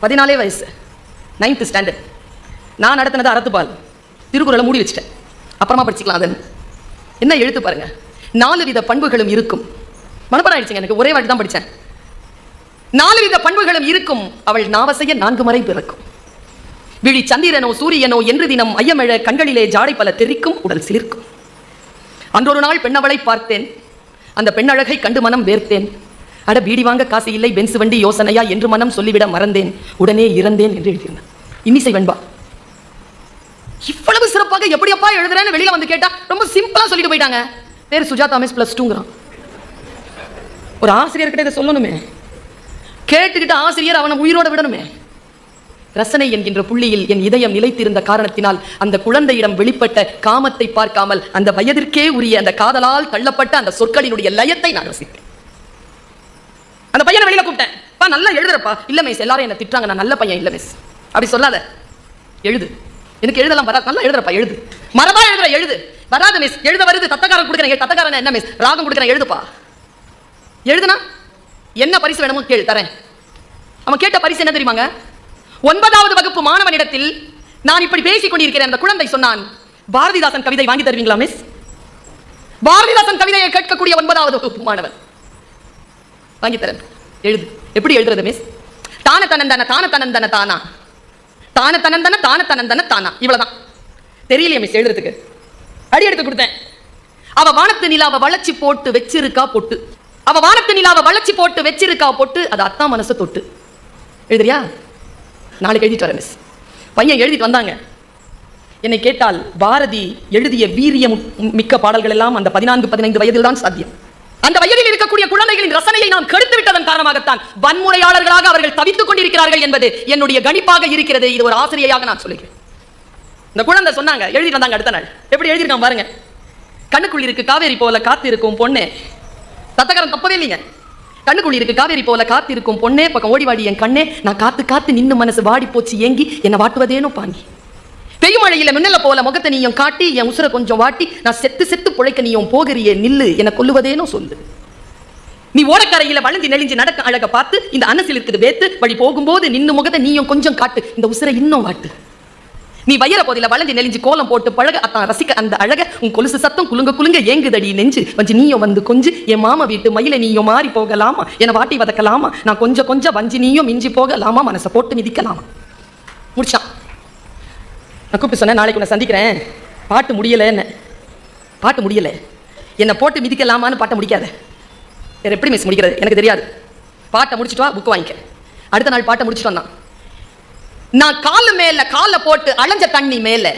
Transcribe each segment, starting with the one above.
பதினாலே வயசு. Ninth standard நான் நடத்தினது அறத்துப்பால். திருக்குறளை மூடி வச்சிட்டேன். அப்புறமா படிச்சுக்கலாம் அதன். என்ன எழுத்து பாருங்க. நாலு வித பண்புகளும் இருக்கும். மனப்படம் ஆயிடுச்சுங்க எனக்கு ஒரே வாட்டி தான் படித்தேன் நாலு வித பண்புகளும் இருக்கும். அவள் நாவசைய நான்கு முறை பிறக்கும். விழி சந்திரனோ சூரியனோ என்று தினம் ஐயமெழ கண்களிலே ஜாடை பல தெரிக்கும் உடல் சிலிர்க்கும். அன்றொரு நாள் பெண்ணவளை பார்த்தேன். அந்த பெண்ணழகை கண்டு மனம் வேர்த்தேன். அட பீடி வாங்க காசு இல்லை பென்ஸ் வண்டி யோசனையா என்று மனம் சொல்லிவிட மறந்தேன். உடனே இறந்தேன் என்று எழுதியிருந்தேன். இன்னிசை வெண்பா. இவ்வளவு சிறப்பாக எப்படியப்பா எழுதுறேன்னு வெளியில வந்து கேட்டா ரொம்ப சிம்பிளா சொல்லிட்டு போயிட்டாங்க. பேர் சுஜாதா மிஸ் பிளஸ் டூங்கிறான் ஒரு ஆசிரியர்கிட்ட இதை சொல்லணுமே. கேட்டுக்கிட்டு ஆசிரியர் அவனை உயிரோட விடணுமே. ரசனை என்கின்ற புள்ளியில் என் இதயம் நிலைத்திருந்த காரணத்தினால் அந்த குழந்தையிடம் வெளிப்பட்ட காமத்தை பார்க்காமல் அந்த வயதிற்கே உரிய அந்த காதலால் தள்ளப்பட்ட அந்த சொற்களினுடைய லயத்தை நான் ரசித்தேன். அந்த பையனை வெளியில கூப்பிட்டேன். பா நல்லா எழுதுறப்பா. இல்ல மிஸ் எல்லாரும் என்ன திட்டுறாங்க. நான் நல்ல பையன் இல்ல மிஸ் அப்படி சொல்லாத. எழுது. எனக்கு எழுதலாம் வராது. நல்லா எழுதுறப்பா எழுது. மரபா எழுதுற எழுது. வராது மிஸ் எழுத வருது. தத்தக்காரன் கொடுக்குறேன். தத்தக்காரன் என்ன மிஸ் ராகம் கொடுக்குறேன். எழுதுப்பா. எழுதுனா என்ன பரிசு வேணுமோ கேள் தரேன். அவன் கேட்ட பரிசு என்ன தெரியுமாங்க? ஒன்பதாவது வகுப்பு மாணவனிடத்தில் நான் இப்படி பேசிக் கொண்டிருக்கிறேன் அந்த குழந்தை சொன்னான். பாரதிதாசன் கவிதை வாங்கி தருவீங்களா மிஸ் பாரதிதாசன் கவிதையை கேட்கக்கூடிய ஒன்பதாவது வகுப்பு மாணவன். வாங்கித்தரேன். எழுது. எப்படி எழுதுறது மிஸ் தான தனந்தன தான தனந்தன தானா? தான தனந்தன தான தனந்தன தானா? இவ்வளவுதான். தெரியலையே மிஸ் எழுதுறதுக்கு. அடி எடுத்து கொடுத்தேன். அவ வானத்து நிலாவை வளர்ச்சி போட்டு வச்சிருக்கா பொட்டு. அவ வானத்து நிலாவை வளர்ச்சி போட்டு வச்சிருக்கா பொட்டு. அது அத்தா மனசை தொட்டு. எழுதுறியா? நாளைக்கு எழுதிட்டு வரேன் மிஸ் பையன் எழுதிட்டு வந்தாங்க. என்னை கேட்டால் பாரதி எழுதிய வீரியம் மிக்க பாடல்கள் எல்லாம் அந்த பதினான்கு பதினைந்து வயதில் தான் சாத்தியம். அந்த வயதில் இருக்கக்கூடிய குழந்தைகளின் ரசனையை நாம் கெடுத்து விட்டதன் காரணமாகத்தான் வன்முறையாளர்களாக அவர்கள் தவித்துக் கொண்டிருக்கிறார்கள் என்பது என்னுடைய கணிப்பாக இருக்கிறது. இது ஒரு ஆசிரியையாக நான் சொல்லுகிறேன். இந்த குழந்தை சொன்னாங்க எழுதி வந்தாங்க அடுத்த நாள். எப்படி எழுதிருக்கான் பாருங்க. கண்ணுக்குள் இருக்கு காவேரி போல காத்து இருக்கும் பொண்ணு. தத்தகரம் தப்பவே இல்லைங்க. கண்ணுக்குள் இருக்கு காவேரி போல காத்து இருக்கும் பொண்ணே. பக்கம் ஓடி வாடி என் கண்ணே. நான் காத்து காத்து நின்று மனசு வாடி போச்சு ஏங்கி. என்னை வாட்டுவதேனும் பாங்கி. பெய்யும் மழையில மின்னல போல முகத்தை நீயும் காட்டி என் உசுரை கொஞ்சம் வாட்டி நான் செத்து செத்து புழைக்க நீயும் போகிறியே நில்லு என கொல்லுவதேனோ சொல்லு. நீ ஓடக்கரையில வளைஞ்சு நெளிஞ்சு நடக்க அழக பார்த்து இந்த அனசில் இருக்குது வேத்து வழி போகும்போது நின்னு முகத்தை நீயும் கொஞ்சம் காட்டு இந்த உசுரை இன்னும் வாட்டு. நீ வயல போதில வளைஞ்சு நெளிஞ்சு கோலம் போட்டு பழக அத்தான் ரசிக்க அந்த அழக உன் கொலுசு சத்தம் குலுங்க குலுங்க ஏங்குதடி நெஞ்சு. வஞ்சி நீயும் வந்து கொஞ்சு என் மாமா வீட்டு மயில நீயும் மாறி போகலாமா? என வாட்டி வதக்கலாமா? நான் கொஞ்சம் கொஞ்சம் வஞ்சி நீயும் மிஞ்சி போகலாமா? மனசை போட்டு மிதிக்கலாமா? முடிச்சான். நான் கூப்பிட்டு சொன்னேன் நாளைக்கு உன்னை சந்திக்கிறேன். பாட்டு முடியலை என்ன பாட்டு முடியல. என்னை போட்டு மிதிக்கலாமான்னு பாட்டை முடிக்காத. வேறு எப்படி மிஸ் முடிக்கிறது? எனக்கு தெரியாது. பாட்டை முடிச்சுட்டு வா புக் வாங்கிக்க. அடுத்த நாள் பாட்டை முடிச்சுட்டு வந்தான். நான் காலு மேல காலை போட்டு அலைஞ்ச தண்ணி மேலே.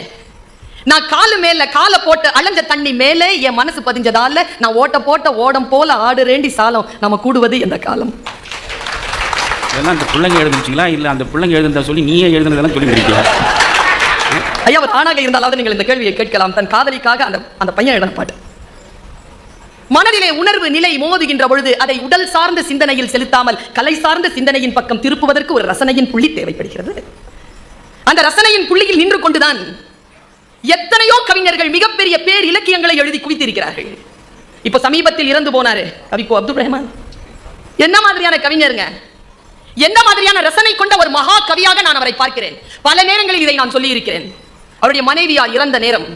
நான் காலு மேல காலை போட்டு அலைஞ்ச தண்ணி மேலே என் மனசு பதிஞ்சதால நான் ஓட்ட போட்ட ஓடம் போல ஆடு ரேண்டி சாலம் நம்ம கூடுவது எந்த காலம். இதெல்லாம் அந்த பிள்ளைங்க எழுதுச்சிங்களா இல்லை அந்த பிள்ளைங்க எழுதுனதா சொல்லி நீயே எழுதுனதெல்லாம் சொல்லி முடிக்கலாம் ஐயா அவர் ஆணாக இருந்தாலாவது நீங்கள் இந்த கேள்வியை கேட்கலாம். தன் காதலிக்காக அந்த அந்த பையன் எழுதின பாட்டு. மனதிலே உணர்வு நிலை மோதுகின்ற பொழுது அதை உடல் சார்ந்த சிந்தனையில் செலுத்தாமல் கலை சார்ந்த சிந்தனையின் பக்கம் திருப்புவதற்கு ஒரு ரசனையின் புள்ளி தேவைப்படுகிறது. அந்த ரசனையின் புள்ளியில் நின்று கொண்டுதான் எத்தனையோ கவிஞர்கள் மிகப்பெரிய பேர் இலக்கியங்களை எழுதி குவித்திருக்கிறார்கள். இப்ப சமீபத்தில் இறந்து போனாரு கவிக்கோ அப்துல் ரஹ்மான் என்ன மாதிரியான கவிஞருங்க? என்ன மாதிரியான ரசனை கொண்ட ஒரு மகா கவியாக நான் அவரை பார்க்கிறேன். பல நேரங்களில் இதை நான் சொல்லி இருக்கிறேன் அவருடைய மனைவியார் இறந்த நேரம்.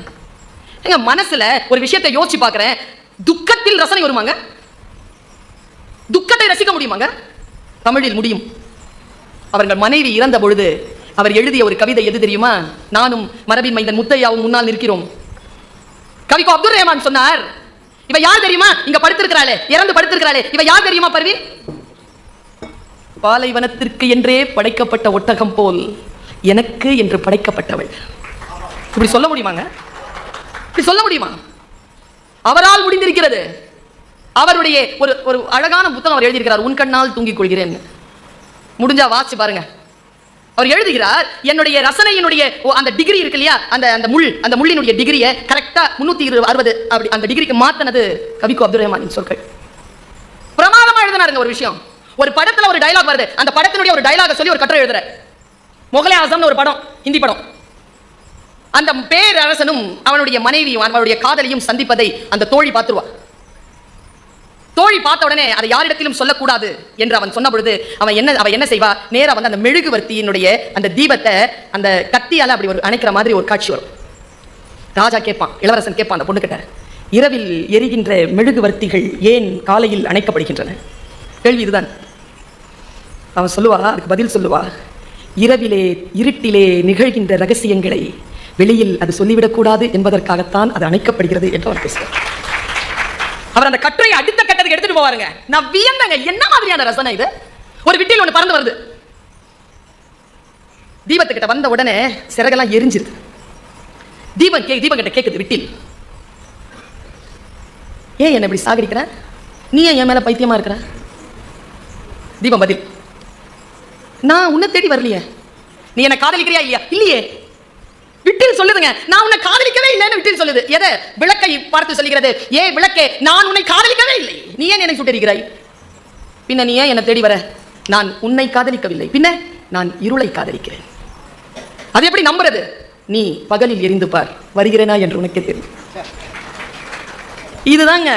எங்க மனசுல ஒரு விஷயத்தை யோசிச்சு பார்க்கிறேன். துக்கத்தில் ரசனை வருமாங்க? துக்கத்தை ரசிக்க முடியுமாங்க? தமிழில் முடியும். அவர்கள் மனைவி இறந்த பொழுது அவர் எழுதிய ஒரு கவிதை எது தெரியுமா? நானும் மரபின் மைந்தன் முத்தையாவும் முன்னால் நிற்கிறோம். கவிக்கோ அப்துல் ரஹ்மான் சொன்னார் இவ யார் தெரியுமா? இங்க படுத்திருக்கிறாளே இறந்து படுத்திருக்கிறாளே. இவ யார் தெரியுமா பர்வீன்? பாலைவனத்திற்கு என்றே படைக்கப்பட்ட ஒட்டகம் போல் எனக்கு என்று படைக்கப்பட்டவள். இப்படி சொல்ல முடியுமாங்க? இப்படி சொல்ல முடியுமா? அவரால் முடிந்திருக்கிறது. அவருடைய ஒரு ஒரு அழகான புத்தகம் அவர் எழுதியிருக்கிறார் உன் கண்ணால் தூங்கிக் கொள்கிறேன். முடிஞ்சா வாசிச்சு பாருங்க. அவர் எழுதுகிறார் என்னுடைய ரசனையினுடைய ஓ, அந்த டிகிரி இருக்கு இல்லையா? அந்த அந்த முள் அந்த முள்ளினுடைய டிகிரியை கரெக்டாக முன்னூற்றி இருபது அறுபது அப்படி அந்த டிகிரிக்கு மாத்தினது கவிக்கு அப்துல் ரஹ்மானின் சொற்கள். பிரமாதமாக எழுதினாருங்க ஒரு விஷயம். ஒரு படத்தில் ஒரு டைலாக் வருது. அந்த படத்தினுடைய ஒரு டயலாக சொல்லி ஒரு கட்டுரை எழுதுற முகலே ஆசம்னு ஒரு படம் ஹிந்தி படம். அந்த பேரரசனும் அவனுடைய மனைவியும் அவனுடைய காதலியும் சந்திப்பதை அந்த தோழி பார்த்துருவா. தோழி பார்த்த உடனே அதை யாரிடத்திலும் சொல்லக்கூடாது என்று அவன் சொன்ன பொழுது அவன் என்ன அவன் என்ன செய்வா? நேராக வந்து அந்த மெழுகுவர்த்தியினுடைய அந்த தீபத்தை அந்த கத்தியால் அப்படி ஒரு அணைக்கிற மாதிரி ஒரு காட்சி வரும். ராஜா கேட்பான் இளவரசன் கேட்பான் அந்த பொண்ணுக்கிட்ட இரவில் எரிகின்ற மெழுகுவர்த்திகள் ஏன் காலையில் அணைக்கப்படுகின்றன? கேள்வி இதுதான். அவன் சொல்லுவா அதுக்கு பதில் சொல்லுவா இரவிலே இருட்டிலே நிகழ்கின்ற ரகசியங்களை வெளியில் அது சொல்லிவிடக்கூடாது என்பதற்காகத்தான் அது அணைக்கப்படுகிறது என்று அவர் பேசுகிறார். அவர் அந்த கட்டுரை அடுத்த கட்டத்துக்கு எடுத்துட்டு போவாருங்க. நான் வியந்தங்க. என்ன மாதிரியான ரசனை இது? ஒரு விட்டில் ஒண்ணு பறந்து வருது. தீபத்துக்கிட்ட வந்த உடனே சிறகெல்லாம் எரிஞ்சிருது. தீபம் கே தீபம் கிட்ட கேக்குது விட்டில். ஏன் என்ன இப்படி சாகடிக்கிற? நீ ஏன் என் மேல பைத்தியமா இருக்கிற? தீபம் பதில். நான் உன்னை தேடி வரலையே. நீ என்னை காதலிக்கிறியா இல்லையா? இல்லையே. விட்டில் சொல்லுதுங்க. நான் உன்னை காதலிக்கவே இல்லைன்னு விட்டில் சொல்லுது. எதை? விளக்கை பார்த்து சொல்லுகிறது. ஏ விளக்கே நான் உன்னை காதலிக்கவே இல்லை. நீ ஏன் என்னை சுட்டரிக்கிறாய் பின்ன நீ ஏன் என்னை தேடி வர? நான் உன்னை காதலிக்கவில்லை. பின்ன நான் இருளை காதலிக்கிறேன். அது எப்படி நம்புறது? நீ பகலில் எரிந்து பார். வருகிறேனா என்று உனக்கே தெரியும். இதுதாங்க.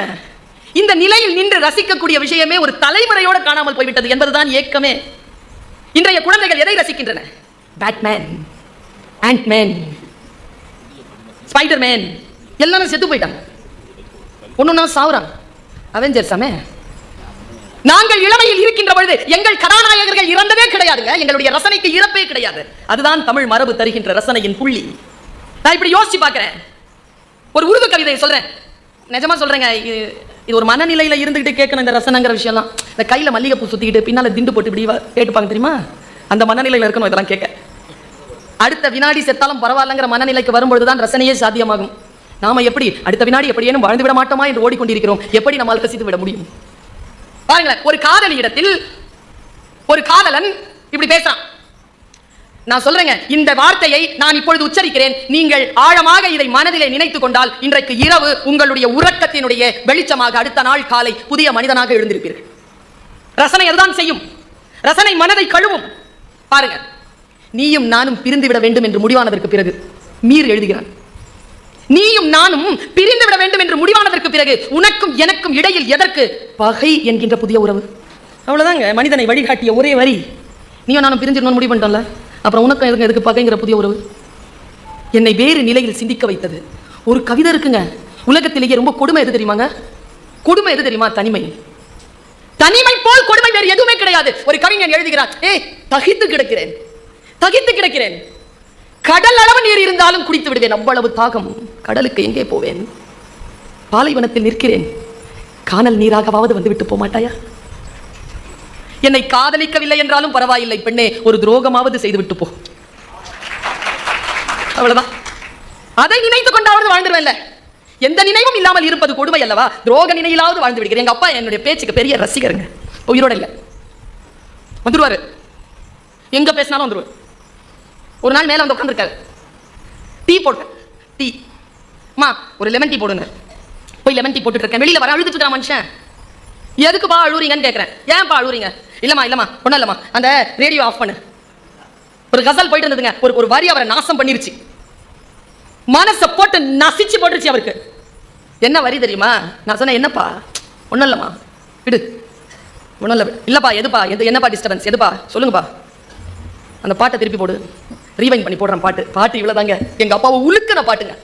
இந்த நிலையில் நின்று ரசிக்கக்கூடிய விஷயமே ஒரு தலைமுறையோட காணாமல் போய்விட்டது என்பதுதான் ஏக்கமே. இன்றைய குழந்தைகள் எதை ரசிக்கின்றன? பேட்மேன் ஆண்ட்மேன் ஸ்பைடர்மேன் எல்லாரும் செத்து போயிட்டாங்க. ஒன்னொன்னா சாவுறாங்க அவெஞ்சர்ஸாமே நாங்கள் இளமையில் இருக்கின்ற பொழுது எங்கள் கதாநாயகர்கள் இறந்ததே கிடையாதுங்க. எங்களுடைய ரசனைக்கு இறப்பே கிடையாது. அதுதான் தமிழ் மரபு தருகின்ற ரசனையின் புள்ளி. நான் இப்படி யோசிச்சு பார்க்குறேன். ஒரு உருது கவிதையை சொல்றேன். நிஜமா சொல்றேங்க இது ஒரு மனநிலையில இருந்துகிட்டு கேட்கணும் இந்த ரசனைங்கிற விஷயம்லாம். இந்த கையில மல்லிகைப்பூ சுத்திக்கிட்டு பின்னால திண்டு போட்டு இப்படி கேட்டுப்பாங்க தெரியுமா? அந்த மனநிலையில இருக்கணும் இதெல்லாம் கேட்க. அடுத்த வினாடி செத்தாலும் பரவாயில்லங்கிற மனநிலைக்கு வரும்பொழுது தான் ரசனையே சாத்தியமாகும். நாம எப்படி அடுத்த வினாடி எப்படியேனும் வாழ்ந்து விட மாட்டோமா என்று ஓடிக்கொண்டிருக்கிறோம். எப்படி நம்மால் ரசித்து விட முடியும்? பாருங்களேன் ஒரு காதலியிடத்தில் ஒரு காதலன் இப்படி பேசுறான். நான் சொல்றேங்க இந்த வார்த்தையை நான் இப்பொழுது உச்சரிக்கிறேன். நீங்கள் ஆழமாக இதை மனதிலே நினைத்துக் கொண்டால் இன்றைக்கு இரவு உங்களுடைய உறக்கத்தினுடைய வெளிச்சமாக அடுத்த நாள் காலை புதிய மனிதனாக எழுந்திருப்பீர்கள். ரசனை அதுதான் செய்யும். ரசனை மனதை கழுவும். பாருங்க நீயும் நானும் பிரிந்து விட வேண்டும் என்று முடிவானதற்கு பிறகு மீர் எழுதுகிறான் நீயும் நானும் பிரிந்து விட வேண்டும் என்று முடிவானதற்கு பிறகு உனக்கும் எனக்கும் இடையில் எதற்கு? பகை என்கின்ற புதிய உறவு. அவ்வளவுதாங்க. மனிதனை வழிகாட்டிய ஒரே வரி. நீயும் நானும் பிரிஞ்சிடணும்னு முடிவு பண்ணிட்டோம்ல? அப்புறம் உனக்கும் எதுக்கு எதுக்கு பகைங்கிற புதிய உறவு? என்னை வேறு நிலையில் சிந்திக்க வைத்தது. ஒரு கவிதை இருக்குங்க. உலகத்திலேயே ரொம்ப கொடுமை எது தெரியுமாங்க? கொடுமை எது தெரியுமா? தனிமை. தனிமை போல் கொடுமை வேறு எதுவுமே கிடையாது. ஒரு கவிஞன் எழுதுகிறார் ஏய் தகித்து கிடக்கிறேன். தகித்து கிடக்கிறேன். கடல் அளவு நீர் இருந்தாலும் குடித்து விடுவேன். அவ்வளவு தாகம். கடலுக்கு எங்கே போவேன்? பாலைவனத்தில் நிற்கிறேன். கானல் நீராகவாவது வந்து விட்டு போக மாட்டாயா என்னை காதலிக்கவில்லை என்றாலும் பரவாயில்லை பெண்ணே. ஒரு துரோகமாவது செய்து விட்டு போ. அவ்வளவுதான். அதை நினைத்துக் கொண்டாவது வாழ்ந்துருவேன்ல. எந்த நினைவும் இல்லாமல் இருப்பது கொடுமை அல்லவா? துரோக நினையிலாவது வாழ்ந்து விடுகிறேன். எங்க அப்பா என்னுடைய பேச்சுக்கு பெரிய ரசிகருங்க. உயிரோட இல்லை. வந்துருவாரு. எங்க பேசினாலும் வந்துருவாரு. ஒரு நாள் மேலே வந்து உட்காந்துருக்காரு டீ போட்டு டீ. அம்மா ஒரு லெமன் டீ போடுங்க. போய் லெமன் டீ போட்டுட்டு இருக்கேன். வெளியில் வர அழுதுட்டு இருக்கிற மனுஷன். எதுக்குப்பா அழுவுறீங்கன்னு கேட்குறேன் ஏன்ப்பா அழுகுறீங்க இல்லைம்மா இல்லம்மா ஒன்றும் இல்லம்மா. அந்த ரேடியோ ஆஃப் பண்ணு. ஒரு கசல் போயிட்டு இருந்ததுங்க. ஒரு ஒரு வரி அவரை நாசம் பண்ணிருச்சு. மனசை போட்டு நசிச்சு போட்டுருச்சு அவருக்கு. என்ன வரி தெரியுமா? நான் சொன்னேன் என்னப்பா? ஒன்றும் இல்லைம்மா. விடு. ஒன்றும் இல்லை. இல்லைப்பா எதுப்பா? எது என்னப்பா டிஸ்டர்பன்ஸ் எதுப்பா? சொல்லுங்கப்பா. அந்த பாட்டை திருப்பி போடு. ரீவைன் பண்ணி போடுறேன் பாட்டு. பாட்டு இவ்வளோதாங்க எங்கள் அப்பாவை உழுக்கிற பாட்டுங்க.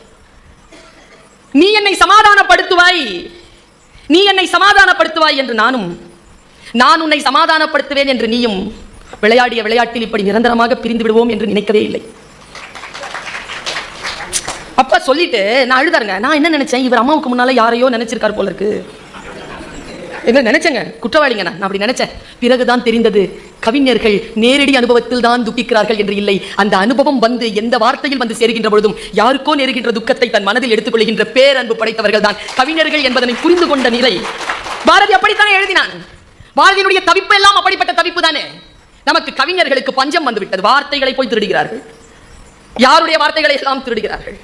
நீ என்னை சமாதானப்படுத்துவாய். நீ என்னை சமாதானப்படுத்துவாய் என்று நானும் நான் உன்னை சமாதானப்படுத்துவேன் என்று நீயும் விளையாடிய விளையாட்டில் இப்படி நிரந்தரமாக பிரிந்து விடுவோம் என்று நினைக்கவே இல்லை. அப்பா சொல்லிட்டு நான் அழுதாருங்க. நான் என்ன நினைச்சேன்? இவர் அம்மாவுக்கு முன்னால யாரையோ நினைச்சிருக்காரு போல இருக்கு. என்ன நினைச்சேங்க? குற்றவாளிங்க நான். நான் அப்படி நினைச்சேன். பிறகுதான் தெரிந்தது கவிஞர்கள் நேரடி அனுபவத்தில் தான் துக்கிக்கிறார்கள் என்று இல்லை. அந்த அனுபவம் வந்து எந்த வார்த்தையில் வந்து சேர்கின்ற பொழுதும் யாருக்கோ நேருகின்ற துக்கத்தை தன் மனதில் எடுத்துக்கொள்கின்ற பேரன்பு படைத்தவர்கள் தான். கவிஞர்கள் என்பதனை புரிந்து கொண்ட நிலை. பாரதி அப்படித்தானே எழுதினான்? பாரதியினுடைய தவிப்பு எல்லாம் அப்படிப்பட்ட தவிப்பு தானே? நமக்கு கவிஞர்களுக்கு பஞ்சம் வந்துவிட்டது. வார்த்தைகளை போய் திருடுகிறார்கள். யாருடைய வார்த்தைகளை எல்லாம் திருடுகிறார்கள்?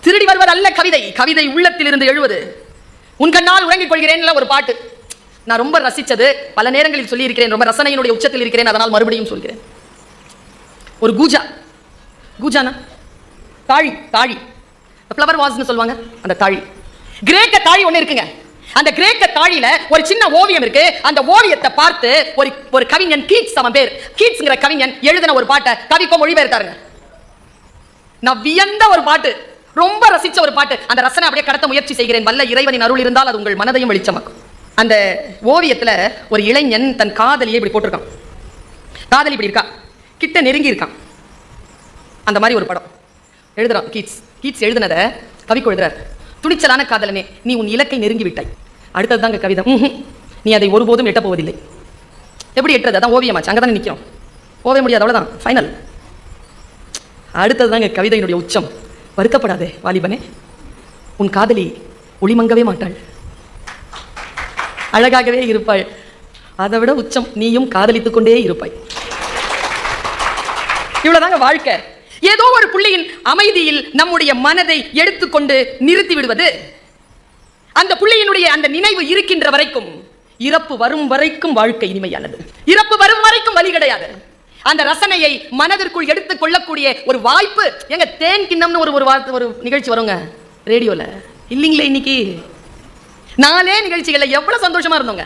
திருடி வருவது அல்ல கவிதை. கவிதை உள்ளத்தில் இருந்து எழுவது. உன் கண்ணால் உறங்கிக் கொள்கிறேன்ல ஒரு பாட்டு. நான் ரொம்ப ரசித்தது பல நேரங்களில் சொல்லியிருக்கிறேன் ரொம்ப ரசனையினுடைய உச்சத்தில் இருக்கிறேன் அதனால் மறுபடியும் சொல்கிறேன். ஒரு கூஜா. கூஜானா? தாழி தாழி. ஃப்ளவர் வாஸ்னு சொல்லுவாங்க அந்த தாழி. கிரேக்க தாழி ஒன்று இருக்குங்க. அந்த கிரேக்க தாழியில ஒரு சின்ன ஓவியம் இருக்கு. அந்த ஓவியத்தை பார்த்து ஒரு ஒரு கவிஞன் கீட்ஸ் அவன் பேர். கீட்ஸ்ங்கிற கவிஞன் எழுதின ஒரு பாட்டை கவிக்கோ மொழிபெயர்த்தாருங்க. நான் வியந்த ஒரு பாட்டு ரொம்ப ரசிச்ச ஒரு பாட்டு. அந்த ரசனை அப்படியே கடத்த முயற்சி செய்கிறேன். வல்ல இறைவனின் அருள் இருந்தால் அது உங்கள் மனதையும் வெளிச்சமாக்கும். அந்த ஓவியத்தில் ஒரு இளைஞன் தன் காதலியை இப்படி போட்டிருக்கான். காதலி இப்படி இருக்கா? கிட்ட நெருங்கி இருக்கான். அந்த மாதிரி ஒரு படம். எழுதுறான் கீட்ஸ். கீட்ஸ் எழுதுனத கவிக்கு எழுதுறார். துணிச்சலான காதலனே நீ உன் இலக்கை நெருங்கி விட்டாய். அடுத்தது தாங்க கவிதம் நீ அதை ஒருபோதும் எட்ட போவதில்லை. எப்படி எட்டுறது? அதான் ஓவியமாச்சு. அங்கே தானே நிற்கும் ஓவிய முடியாது. அவ்வளோதான் ஃபைனல் அடுத்தது தாங்க கவிதையினுடைய உச்சம். வருத்தப்படாதே வாலிபனே. உன் காதலி ஒளிமங்கவே மாட்டாள். அழகாகவே இருப்பாள். அதை விட உச்சம் நீயும் காதலித்துக் கொண்டே இருப்பாய். இவ்வளவுதாங்க வாழ்க்கை. ஏதோ ஒரு புள்ளியின் அமைதியில் நம்முடைய மனதை எடுத்துக்கொண்டு நிறுத்தி விடுவது. அந்த புள்ளியினுடைய அந்த நினைவு இருக்கின்ற வரைக்கும் இறப்பு வரும் வரைக்கும் வாழ்க்கை இனிமையானது. இறப்பு வரும் வரைக்கும் வழி கிடையாது. அந்த ரசனையை மனதிற்குள் எடுத்துக் கொள்ளக்கூடிய ஒரு வாய்ப்பு எங்க தேன் கிண்ணம்னு ஒரு ஒரு வார்த்தை ஒரு நிகழ்ச்சி வருங்க ரேடியோல. இல்லைங்களே இன்னைக்கு? நாலே நிகழ்ச்சிகளில் எவ்வளோ சந்தோஷமாக இருந்தோங்க.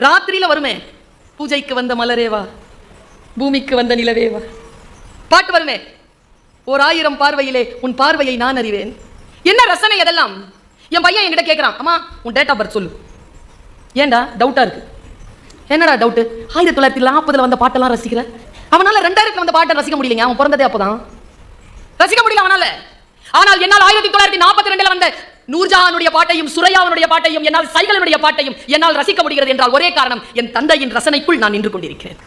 ராத்திரியில் வருமே. பூஜைக்கு வந்த மலரேவா பூமிக்கு வந்த நிலவேவா பாட்டு வருமே. ஓர் ஆயிரம் பார்வையிலே உன் பார்வையை நான் அறிவேன். என்ன ரசனை அதெல்லாம்? என் பையன் என்கிட்ட கேட்குறான் அம்மா உன் டேட் ஆஃப் பர்த் சொல்லு. ஏன்டா? டவுட்டாக இருக்கு. என்னடா டவுட்டு ஆயிரத்தி தொள்ளாயிரத்தி நாற்பதில் வந்த பாட்டெல்லாம் ரசிக்கிற? அவனால் ரெண்டாயிரத்துல வந்த பாட்டை ரசிக்க முடியலைங்க. அவன் பிறந்ததே அப்போதான். ரசிக்க முடியல அவனால். ஆனால் என்னால் ஆயிரத்தி தொள்ளாயிரத்தி நாற்பத்தி ரெண்டில் வந்த நூர்ஜஹானுடைய பாட்டையும் சுரையாவுடைய பாட்டையும் என்னால் சைகளுடைய பாட்டையும் என்னால் ரசிக்க முடிகிறது என்றால் ஒரே காரணம் என் தந்தையின் ரசனைக்குள் நான் நின்று கொண்டிருக்கிறேன்.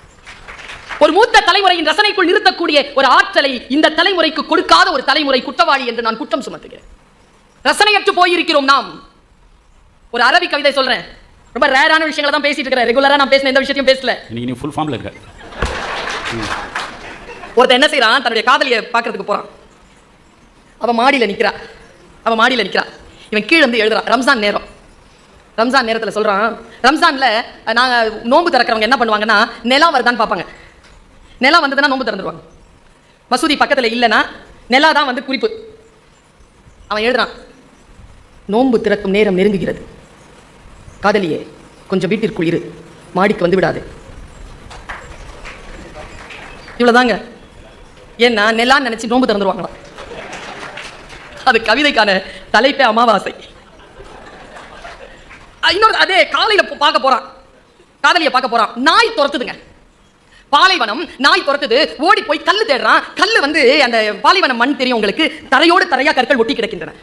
ஒரு மூத்த தலைமுறையின் ரசனைக்குள் நிறுத்தக்கூடிய ஒரு ஆற்றலை இந்த தலைமுறைக்கு கொடுக்காத ஒரு தலைமுறை குற்றவாளி என்று நான் குற்றம் சுமத்துகிறேன். ரசனையற்று போயிருக்கிறோம் நாம். ஒரு அரபி கவிதை சொல்றேன். ரொம்ப ரேரான விஷயங்களை தான் பேசிட்டு இருக்கிறேன். ரெகுலரா நான் பேசின எந்த விஷயத்தையும் பேசல. நீ ஃபுல் ஃபார்மில் இருக்க. ஒருத்தன் என்ன செய்றான்? தன்னுடைய காதலியை பார்க்கறதுக்கு போறான். அவ மாடியில நிக்கிறா அவ மாடியில நிக்கிறா இவன் கீழே வந்து எழுதுறான். ரம்ஜான் நேரம். ரம்ஜான் நேரத்தில் சொல்கிறான் ரம்ஜானில் நாங்கள் நோன்பு திறக்கிறவங்க என்ன பண்ணுவாங்கன்னா நிலா வருதான்னு பார்ப்பாங்க. நிலா வந்ததுன்னா நோம்பு திறந்துருவாங்க. மசூதி பக்கத்தில் இல்லைன்னா நிலா தான் வந்து குறிப்பு. அவன் எழுதுறான் நோன்பு திறக்கும் நேரம் நெருங்குகிறது. காதலியே கொஞ்சம் வீட்டிற்குள் இரு. மாடிக்கு வந்து விடாது. இவ்வளோதாங்க ஏன்னா நெல்லான்னு நினச்சி நோன்பு திறந்துருவாங்களாம். அது கவிதைக்கான தலைப்பே அமாவாசை. இன்னொரு அதே காலையில பார்க்க போறான். காதலியை பார்க்க போறான். நாய் துரத்துதுங்க. பாலைவனம் நாய் துரத்துது. ஓடி போய் கல் தேடுறான். கல்லு வந்து அந்த பாலைவனம் மண் தெரியும் உங்களுக்கு. தரையோடு தரையா கற்கள் ஒட்டி கிடக்கின்றன.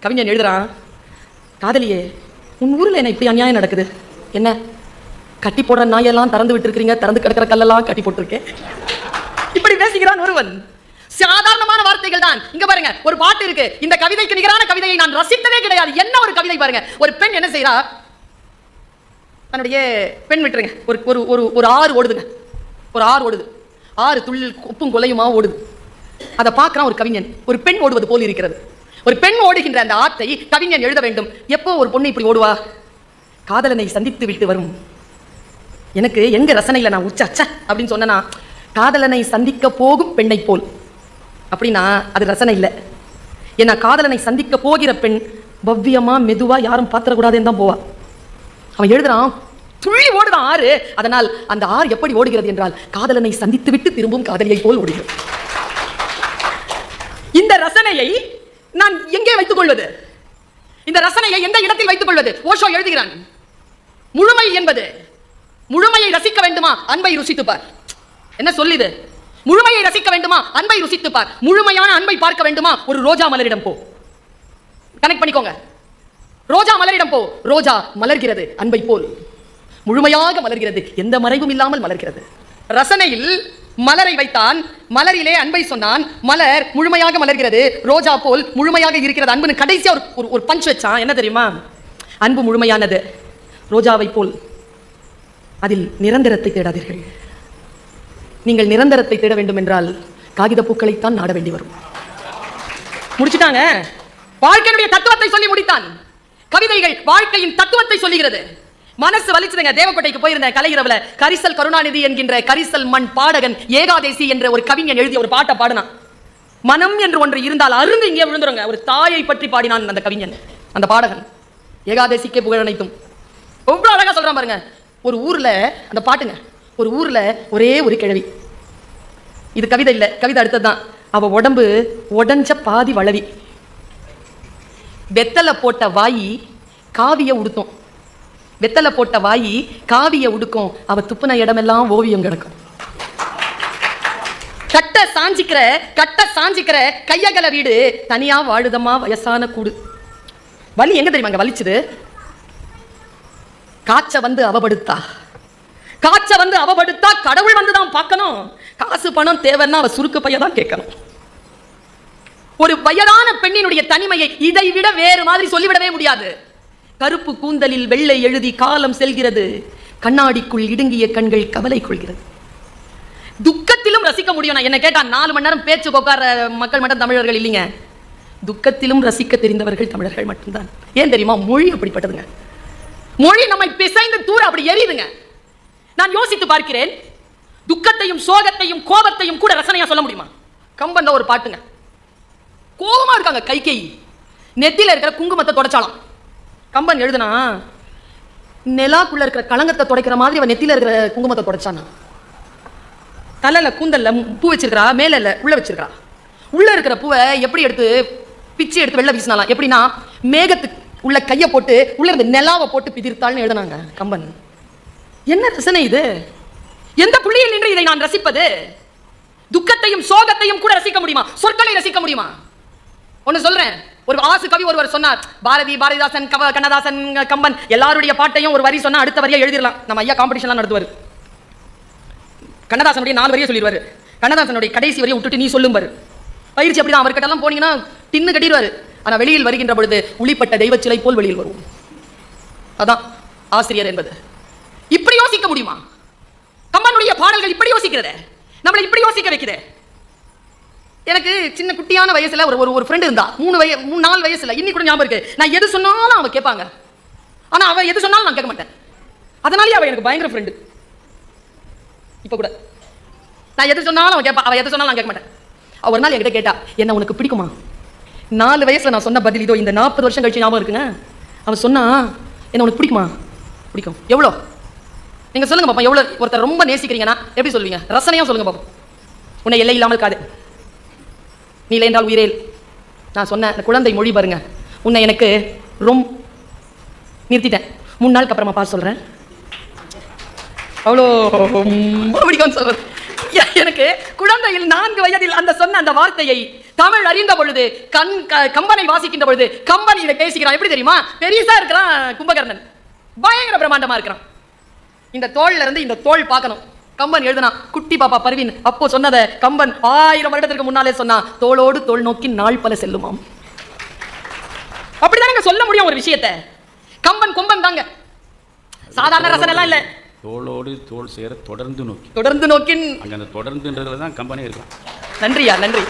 கவிஞன் எழுதுறான் காதலியே உன் ஊரில் என்ன இப்படி அநியாயம் நடக்குது? என்ன? கட்டி போடுற நாயெல்லாம் திறந்து விட்டுருக்கிறீங்க. திறந்து கிடக்கிற கல்லெல்லாம் கட்டி போட்டிருக்கேன். இப்படி பேசுகிறான் ஒருவன். சாதாரணமான வார்த்தைகள் தான். இங்க பாருங்க ஒரு பாட்டு இருக்கு. இந்த கவிதைக்கு நிகரான கவிதையை நான் ரசித்ததே கிடையாது. என்ன ஒரு கவிதை பாருங்க. ஒரு பெண் என்ன செய்யறா தன்னுடைய பெண் விட்டுருங்க. ஒரு ஒரு ஒரு ஒரு ஆறு ஓடுதுங்க. ஒரு ஆறு ஓடுது. ஆறு துள்ளில் உப்பும் கொலையுமா ஓடுது. அதை பார்க்குறான் ஒரு கவிஞன். ஒரு பெண் ஓடுவது போல் இருக்கிறது. ஒரு பெண் ஓடுகின்ற அந்த ஆத்தை கவிஞன் எழுத வேண்டும். எப்போ ஒரு பொண்ணு இப்படி ஓடுவா? காதலனை சந்தித்து விட்டு வரும். எனக்கு எங்க ரசனையில் நான் உச்சாச்ச அப்படின்னு சொன்னா காதலனை சந்திக்க போகும் பெண்ணை போல். அப்படின்னா அது ரசனை இல்லை. ஏன்னா காதலனை சந்திக்க போகிற பெண் பவ்யமா மெதுவா யாரும் பாத்திரக்கூடாதுன்னு தான் போவா. அவன் எழுதுறான் துள்ளி ஓடுதான் ஆறு. அதனால் அந்த ஆறு எப்படி ஓடுகிறது என்றால் காதலனை சந்தித்து விட்டு திரும்பும் காதலியை போல் ஓடுகிறது. இந்த ரசனையை நான் எங்கே வைத்துக் கொள்வது? இந்த ரசனையை எந்த இடத்தில் வைத்துக் கொள்வது? ஓஷோ எழுதுகிறான். முழுமை என்பது முழுமையை ரசிக்க வேண்டுமா? அன்பை ருசித்துப்பார். என்ன சொல்லுது? முழுமையை ரசிக்க வேண்டுமா? அன்பை ருசித்து பார். முழுமையான அன்பை பார்க்க வேண்டுமா? ஒரு ரோஜா மலரிடம் போ. கனெக்ட் பண்ணிக்கோங்க. ரோஜா மலரிடம் போ. ரோஜா மலர்கிறது அன்பை போல். முழுமையாக மலர்கிறது. எந்த மறைவும் இல்லாமல் மலர்கிறது. ரசனையில் மலரை வைத்தான். மலரிலே அன்பை சொன்னான். மலர் முழுமையாக மலர்கிறது. ரோஜா போல் முழுமையாக இருக்கிறது. அன்புன்னு கடைசியா ஒரு ஒரு- ஒரு பஞ்ச் வச்சான் என்ன தெரியுமா? அன்பு முழுமையானது. ரோஜாவை போல் அதில் நிரந்தரத்தை தேடாதீர்கள். நீங்கள் நிரந்தரத்தை தேட வேண்டும் என்றால் காகித பூக்களைத்தான் நாட வேண்டி வரும். முடிச்சுட்டாங்க. வாழ்க்கையினுடைய தத்துவத்தை சொல்லி முடித்தான். கவிதைகள் வாழ்க்கையின் தத்துவத்தை சொல்லுகிறது. மனசு வலிச்சதுங்க. தேவக்கோட்டைக்கு போயிருந்தேன் கலையிரவுல கரிசல் கருணாநிதி என்கின்ற கரிசல் மண் பாடகன் ஏகாதேசி என்ற ஒரு கவிஞன் எழுதிய ஒரு பாட்டை பாடினான். மனம் என்று ஒன்று இருந்தால் அருந்து இங்கே விழுந்துருங்க. ஒரு தாயை பற்றி பாடினான் அந்த கவிஞன் அந்த பாடகன். ஏகாதசிக்கே புகழ் அனைத்தும். எவ்வளவு அழகா சொல்றான் பாருங்க. ஒரு ஊர்ல அந்த பாட்டுங்க ஒரு ஊர்ல ஒரே ஒரு கிழவி. இது கவிதை இல்ல கவிதை அடுத்ததுதான். அவ உடம்பு உடஞ்ச பாதி வளவி. வெத்தலை போட்ட வாயி காவிய உடுத்தும். வெத்தலை போட்ட வாயி காவிய உடுக்கும். அவ துப்புன இடமெல்லாம் ஓவியம் கிடக்கும். கட்ட சாஞ்சிக்கிற கட்ட சாஞ்சிக்கிற கையகல வீடு தனியா வாழுதம்மா வயசான கூடு. வலி எங்க தெரியுமாங்க வலிச்சுது? காய்ச்ச வந்து அவபடுத்தா காய்ச்ச வந்து அவப்படுத்தா கடவுள் வந்து தான் பார்க்கணும். காசு பணம் தேவைன்னா அவ சுருக்கு பைய தான் கேட்கணும். ஒரு வயதான பெண்ணினுடைய தனிமையை இதை விட வேறு மாதிரி சொல்லிவிடவே முடியாது. கருப்பு கூந்தலில் வெள்ளை எழுதி காலம் செல்கிறது. கண்ணாடிக்குள் இடுங்கிய கண்கள் கவலை கொள்கிறது. துக்கத்திலும் ரசிக்க முடியும். நான் என்ன கேட்டா நாலு மணி நேரம் பேச்சு உட்கார மக்கள் மட்டும் தமிழர்கள் இல்லைங்க. துக்கத்திலும் ரசிக்க தெரிந்தவர்கள் தமிழர்கள் மட்டும்தான். ஏன் தெரியுமா? மொழி அப்படிப்பட்டதுங்க. மொழி நம்மை பிசைந்து தூர அப்படி எரியுதுங்க. நான் யோசித்து பார்க்கிறேன். துக்கத்தையும் சோகத்தையும் கோபத்தையும் கூட ரசனையா சொல்ல முடியுமா? கம்பன்ல ஒரு பாட்டுங்க. கோபமா இருக்காங்க கைகை நெத்தியில் இருக்கிற குங்குமத்தை தொடச்சாலாம். கம்பன் எழுதுனா நிலாக்குள்ள இருக்கிற களங்கத்தை துடைக்கிற மாதிரி அவன் நெத்தியில் இருக்கிற குங்குமத்தை தொடச்சானா? தலையில கூந்தல்ல பூ வச்சிருக்கிறா மேல இல்ல உள்ள வச்சிருக்கிறா. உள்ள இருக்கிற பூவை எப்படி எடுத்து பிச்சு எடுத்து வெளில வீசினாலாம்? எப்படின்னா மேகத்துக்கு உள்ள கையை போட்டு உள்ள இருந்த நிலாவை போட்டு பிதிர்த்தாள்னு எழுதினாங்க கம்பன். என்ன ரசனை இது? எந்த புள்ளியில் நின்று இதை நான் ரசிப்பது? துக்கத்தையும் சோகத்தையும் கூட ரசிக்க முடியுமா? சொற்களை ரசிக்க முடியுமா? ஒன்னு சொல்றேன். ஒரு ஆசு கவி ஒருவர் சொன்னார் பாரதி பாரதிதாசன் கவ கண்ணதாசன் கம்பன் எல்லாருடைய பாட்டையும் ஒரு வரி சொன்னா அடுத்த வரியை எழுதிடலாம். நம்ம ஐயா காம்படிஷன்லாம் நடத்துவார். கண்ணதாசனுடைய நாலு வரியை சொல்லிடுவாரு. கண்ணதாசனுடைய கடைசி வரியை விட்டுட்டு நீ சொல்லும் பாரு பயிற்சி அப்படிதான். அவர்கிட்டலாம் போனீங்கன்னா டின்னு கட்டிடுவாரு. ஆனா வெளியில் வருகின்ற பொழுது உளிப்பட்ட தெய்வச் சிலை போல் வெளியில் வரும் அதான் ஆசிரியர் என்பது. இப்படி யோசிக்க முடியுமா? கம்பனுடைய பாடல்கள் இப்படி யோசிக்கிறதே. நம்மளை இப்படி யோசிக்க வைக்கிறது எனக்கு சின்ன குட்டியான வயசுல ஒரு ஒரு ஒரு இருந்தா. மூணு வய மூணு நாலு வயசுல. இன்னி கூட ஞாபகம் இருக்கு. நான் எது சொன்னாலும் அவன் கேட்பாங்க. ஆனா அவன் எது சொன்னாலும் நான் கேட்க மாட்டேன். அதனாலேயே அவன் எனக்கு பயங்கர ஃப்ரெண்டு இப்ப கூட. நான் எது சொன்னாலும் அவன் கேட்பா அவ எது சொன்னாலும் நான் கேட்க மாட்டேன். அவள் ஒரு நாள் என்கிட்ட கேட்டா என்ன உனக்கு பிடிக்குமா? நாலு வயசுல நான் சொன்ன பதில் இதோ இந்த நாற்பது வருஷம் கழிச்சு ஞாபகம் இருக்குங்க அவன் சொன்னா என்ன உனக்கு பிடிக்குமா? பிடிக்கும். எவ்வளோ? நீங்க சொல்லுங்க பாப்பா எவ்வளோ ஒருத்தர் ரொம்ப நேசிக்கிறீங்கன்னா எப்படி சொல்லுவீங்க? ரசனையா சொல்லுங்க பாப்பா. உன்னை எல்லை இல்லாமல் காது. நீ இல்லை என்றால் உயிரேல் நான் சொன்ன அந்த குழந்தை மொழி பாருங்க. உன்னை எனக்கு ரொம் நிறுத்திட்டேன். மூணு நாளுக்கு அப்புறமா பார்த்து சொல்றேன். அவ்வளோ ரொம்ப பிடிக்கும் சொல்றது. எனக்கு குழந்தையில் நான்கு வயதில் அந்த சொன்ன அந்த வார்த்தையை தமிழ் அறிந்த பொழுது கண் க- கம்பனை வாசிக்கின்ற பொழுது கம்பன் இதை பேசிக்கிறான் எப்படி தெரியுமா? பெரியசா இருக்கிறான் கும்பகர்ணன். பயங்கர பிரம்மாண்டமா இருக்கிறான். இந்த தோல்ல இருந்து இந்த தோல் பார்க்கணும். கம்பன் எழுதுனா குட்டி பாப்பா பர்வீன் அப்போ சொன்னதை கம்பன் ஆயிரம் வருடத்திற்கு முன்னாலே சொன்னா தோளோடு தோல் நோக்கி நாள் பல செல்லுமாம். அப்படிதானங்க சொல்ல முடியும் ஒரு விஷயத்தை. கம்பன் கொம்பன் தாங்க. சாதாரண ரசனை எல்லாம் இல்ல. தோளோடு தோள் சேர தொடர்ந்து நோக்கி. தொடர்ந்து நோக்கின். அங்க அந்த தொடர்ந்துன்றதுல தான் கம்பெனி இருக்கலாம் நன்றியா நன்றி.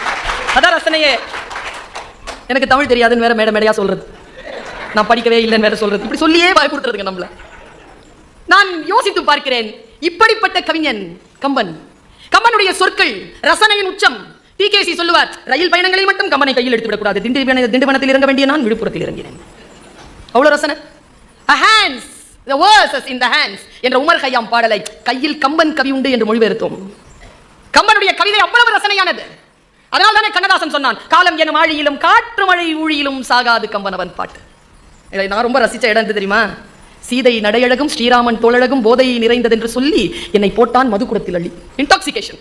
அதான் ரசனையே. எனக்கு தமிழ் தெரியாதுன்னு வேற மேட மேடையா சொல்றது. நான் படிக்கவே இல்லைன்னு வேற சொல்றது. இப்படி சொல்லியே பயப்படுத்துறதுங்க நம்மள. நான் யோசித்து பார்க்கிறேன். இப்படிப்பட்ட கவிஞன் கம்பன். கம்பனுடைய சொற்கள் ரசனையின் உச்சம். டிகேசி சொல்லுவார் ரயில் பயணங்களில் மட்டும் கம்பனை கையில் எடுத்து விடக்கூடாது திண்டுவனத்தில் இறங்க வேண்டிய நான் விழுப்புரத்தில் இறங்கினேன். அவ்வளவு ரசனை. என்ற உமர் கையாம் பாடலை கையில் கம்பன் கவி உண்டு என்று மொழிபெயர்த்தோம். கம்பனுடைய கவிதை அவ்வளவு ரசனையானது. அதனால் தானே கண்ணதாசன் சொன்னான் காலம் எனும் ஆழியிலும் காற்று மழை ஊழியிலும் சாகாது கம்பனவன் பாட்டு. இதை நான் ரொம்ப ரசிச்ச இடம் தெரியுமா? சீதை நடையழகும் ஸ்ரீராமன் தோழழகும் போதை நிறைந்ததென்று சொல்லி என்னை போட்டான் மதுக்குடத்தில் அள்ளி. இன்டாக்சிகேஷன்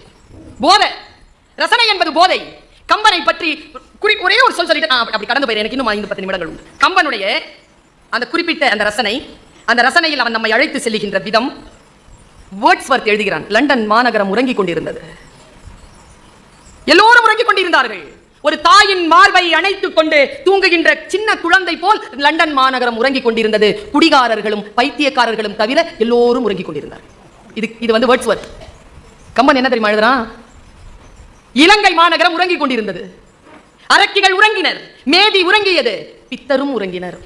போதை. ரசனை என்பது போதை. கம்பனை பற்றி குறி ஒரே ஒரு சொல் சொல்லிட்டு நான் அப்படி- கடந்து போயிடுறேன் எனக்கு இன்னும் ஐந்து பத்து நிமிடங்கள் உண்டு. கம்பனுடைய அந்த குறிப்பிட்ட அந்த ரசனை அந்த ரசனையில் அவன் நம்மை அழைத்து செல்லுகின்ற விதம் வேர்ட்ஸ்வர்த் எழுதுகிறான். லண்டன் மாநகரம் உறங்கிக் கொண்டிருந்தது. எல்லோரும் உறங்கிக் கொண்டிருந்தார்கள். ஒரு தாயின் மார்பை அணைத்துக் கொண்டு தூங்குகின்ற சின்ன குழந்தை போல் லண்டன் மாநகரம் உறங்கிக் கொண்டிருந்தது. குடிகாரர்களும் பைத்தியக்காரர்களும் தவிர எல்லோரும் உறங்கிக் கொண்டிருந்தார். இது இது வந்து வேர்ட்ஸ்வர்த் கம்பன் என்ன தெரியுமா எழுதுறான்? இலங்கை மாநகரம் உறங்கிக் கொண்டிருந்தது. அரக்கிகள் உறங்கினர் மேதி உறங்கியது பித்தரும் உறங்கினர்.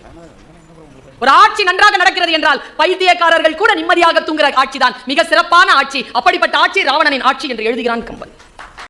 ஒரு ஆட்சி நன்றாக நடக்கிறது என்றால் பைத்தியக்காரர்கள் கூட நிம்மதியாக தூங்குற ஆட்சிதான். மிக சிறப்பான ஆட்சி அப்படிப்பட்ட ஆட்சி ராவணனின் ஆட்சி என்று எழுதுகிறான் கம்பன்.